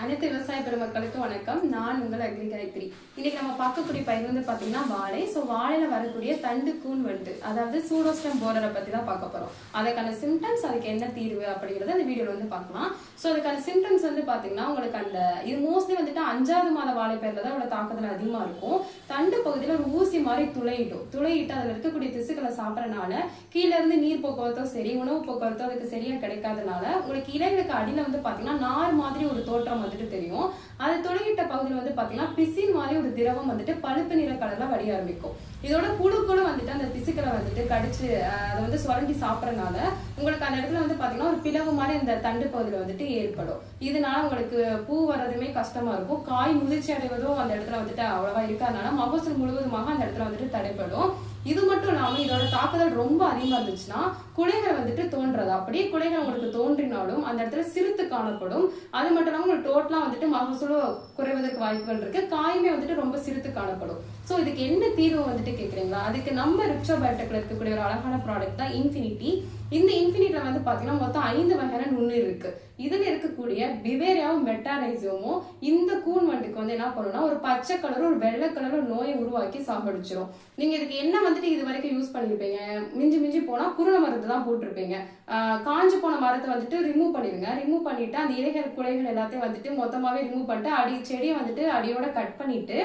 அனைத்து விவசாய பெருமக்களுக்கும் வணக்கம். நான் உங்கள் அக்ரி காயத்ரி இன்னைக்கு நம்ம பார்க்கக்கூடிய பயிர் வந்து பாத்தீங்கன்னா வாழை. ஸோ வாழையில வரக்கூடிய தண்டு கூன் வண்டு அதாவது சூடோஸ்டம் போரரை பத்தி தான் பார்க்க போறோம். அதுக்கான சிம்டம்ஸ் அதுக்கு என்ன தீர்வு அப்படிங்கறத அந்த வீடியோல வந்து பார்க்கலாம். ஸோ அதுக்கான சிம்டம்ஸ் வந்து பாத்தீங்கன்னா உங்களுக்கு அந்த இது மோஸ்ட்லி வந்துட்டு அஞ்சாவது மாத வாழை பயிரில் தான் அதோட தாக்குதல் அதிகமா இருக்கும். தண்டு பகுதியில ஒரு ஊசி மாதிரி துளையிடும். துளையிட்டு அதுல இருக்கக்கூடிய திசுக்களை சாப்பிடறனால கீழே இருந்து நீர் போக்குவரத்தோ சரி உணவு போக்குவரத்தோ அதுக்கு சரியா கிடைக்காதனால உங்களுக்கு இலைகளுக்கு அடியில வந்து பாத்தீங்கன்னா நார் மாதிரி ஒரு தோற்றம் வந்துட்டு தெரியும். அது துளையிட்ட பகுதியில் வந்து பாத்தீங்கன்னா பிசின் மாதிரி ஒரு திரவம் வந்துட்டு பழுப்பு நிற கலரில் வடிய ஆரம்பிக்கும். இதோட புழுக்களும் வந்துட்டு அந்த திசுக்களை வந்துட்டு கடிச்சு அதை வந்து சுரண்டி சாப்பிட்றதுனால உங்களுக்கு அந்த இடத்துல வந்து பார்த்தீங்கன்னா ஒரு பிளவு மாதிரி அந்த தண்டு பகுதியில் வந்துட்டு ஏற்படும். இதனால உங்களுக்கு பூ வர்றதுமே கஷ்டமா இருக்கும். காய் முதிர்ச்சி அடைவதும் அந்த இடத்துல வந்துட்டு அவ்வளவா இருக்காதனால மகசூல் முழுவதுமாக அந்த இடத்துல வந்துட்டு தடைப்படும். இது மட்டும் இல்லாமல் இதோட தாக்குதல் ரொம்ப அதிகமா இருந்துச்சுன்னா குலைகள் வந்துட்டு தோன்றது? அப்படியே குலைகள் உங்களுக்கு தோன்றினாலும் அந்த இடத்துல சிறுத்து காணப்படும். அது மட்டும் இல்லாமல் உங்களுக்கு டோட்டலா வந்துட்டு மகசூலும் குறைவதற்கு வாய்ப்புகள் இருக்கு. காயுமே வந்துட்டு ரொம்ப சிறுத்து காணப்படும். ஸோ இதுக்கு என்ன தீர்வு வந்துட்டு கேட்குறீங்களா அதுக்கு நம்ம ரிப்சோ பயோடெக்ல இருக்கக்கூடிய ஒரு அழகான ப்ராடக்ட் தான் இன்ஃபினிட்டி. இந்த இன்ஃபினிட்ல வந்து பாத்தீங்கன்னா மொத்தம் ஐந்து வகையான நுண்ணுயிர் இருக்கு. இதுல இருக்கக்கூடிய பிவேரியாவும் மெட்டாரைசியமும் இந்த இதுக்கு வந்து என்ன பண்ணும்னா ஒரு பச்சை கலரும் ஒரு வெள்ளை கலரும் நோயை உருவாக்கி சாகடிச்சிரும். நீங்க இதுக்கு என்ன வந்துட்டு இது வரைக்கும் யூஸ் பண்ணிருப்பீங்க? மிஞ்சி மிஞ்சி போனா குருண மருந்து தான் போட்டிருப்பீங்க. காஞ்சி காஞ்சு போன மரத்தை வந்துட்டு ரிமூவ் பண்ணிடுங்க. ரிமூவ் பண்ணிட்டு அந்த இலைகள் குலைகள் எல்லாத்தையும் வந்துட்டு மொத்தமாவே ரிமூவ் பண்ணிட்டு அடி செடியை வந்துட்டு அடியோட கட் பண்ணிட்டு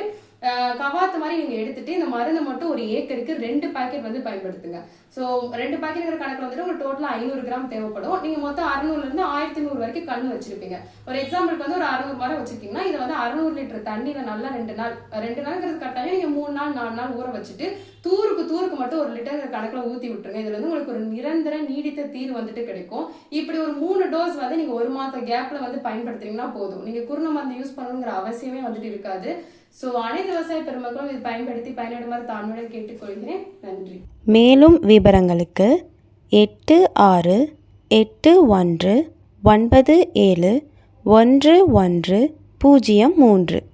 கவாத்து மாதிரி நீங்க எடுத்துட்டு இந்த மருந்தை மட்டும் ஒரு ஏக்கருக்கு ரெண்டு பாக்கெட் வந்து பயன்படுத்துங்க. ஸோ ரெண்டு பாக்கெட்டுங்கிற கணக்கில் வந்துட்டு உங்களுக்கு டோட்டலா ஐநூறு கிராம் தேவைப்படும். நீங்க மொத்தம் அறுநூறுல இருந்து ஆயிரத்தி அறுநூறு வரைக்கும் கண்ணு வச்சிருப்பீங்க. ஒரு எக்ஸாம்பிளுக்கு வந்து ஒரு அறுநூறு மரம் வச்சிருக்கீங்கன்னா இதை வந்து அறுநூறு லிட்டர் தண்ணியில நல்லா ரெண்டு நாள் ரெண்டு நாள்ங்கிறது கட்டாயம். நீங்க மூணு நாள் நாலு நாள் ஊற வச்சுட்டு தூருக்கு தூருக்கு மட்டும் ஒரு லிட்டர் கணக்குல ஊத்தி விட்டுருங்க. இதுல வந்து உங்களுக்கு ஒரு நிரந்தர நீடித்த தீர்வு வந்துட்டு கிடைக்கும். இப்படி ஒரு மூணு டோஸ் வந்து நீங்க ஒரு மாத கேப்ல வந்து பயன்படுத்துறீங்கன்னா போதும். நீங்க குருண மருந்து யூஸ் பண்ணணுங்கிற அவசியமே வந்துட்டு இருக்காது. ஸோ அனைத்து விவசாய பெருமக்களும் இது பயன்படுத்தி பயனிடுமாறு தாழ்மையுடன் கேட்டுக்கொள்கிறேன். நன்றி. மேலும் விவரங்களுக்கு எட்டு ஆறு எட்டு ஒன்று ஒன்பது ஏழு ஒன்று ஒன்று பூஜ்ஜியம் மூன்று.